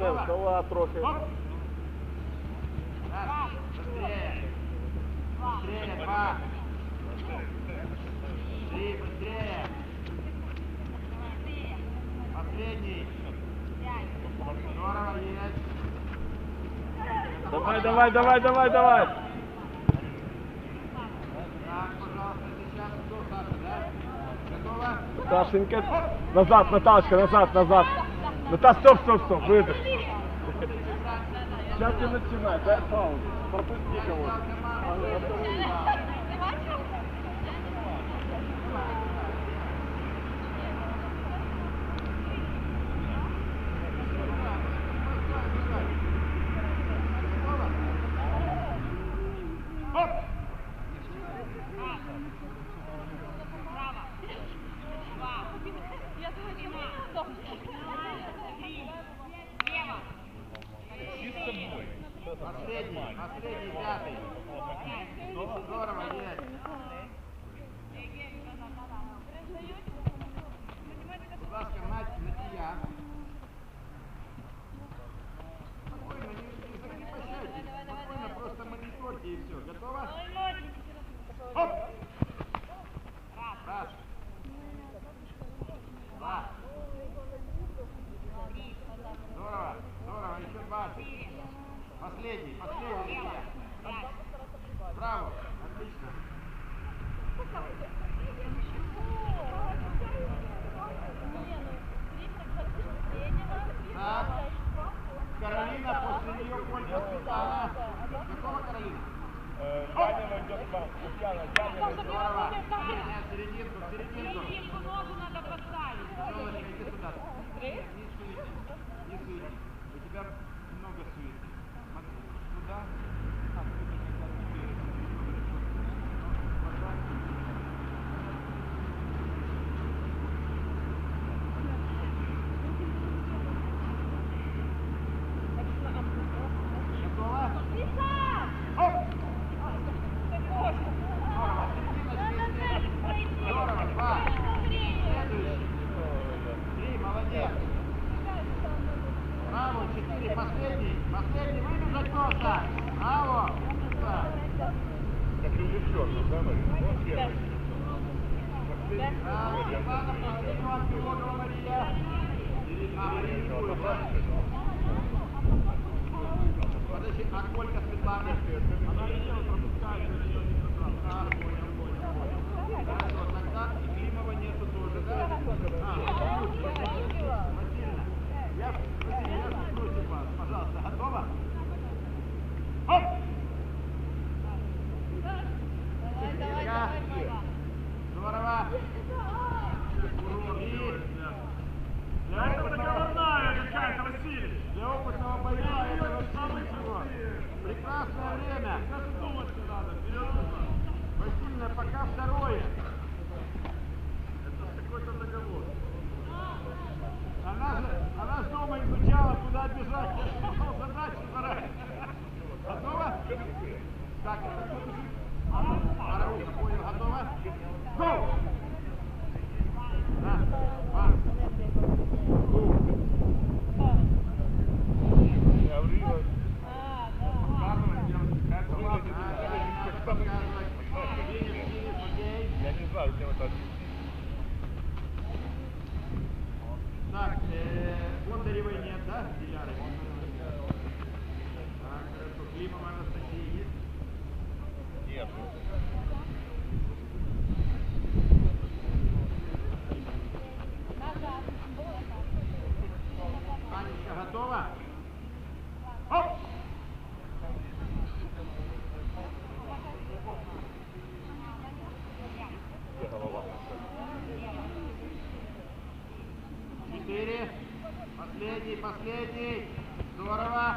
Трохи. Оп. Раз, быстрее. Быстрее, два. Три, быстрее. Последний. Здорово, есть. Давай, давай, давай, давай, давай. Сашенька. Назад, Наташка, назад, назад. Наташ, стоп, стоп, стоп, выдох. Сейчас не начинай, дай паузу. Пропусти кого-то. Последний, последний, пятый. Последний. Последний, выбежать просто. Браво, умница. Как режиссер, да, Марина? Вот первый. Браво, Степановна, вперед, Филонова Мария. А, Мария не будет, да? Подожди, а сколько Светлана? Она видела, Прекрасное время. Васильевна, пока второе. Это какой-то договор. Она же, она же дома изучала, куда бежать. Я задачу заранее. Готова? Так, это Готова? Оп! Четыре. Последний, последний. Здорово.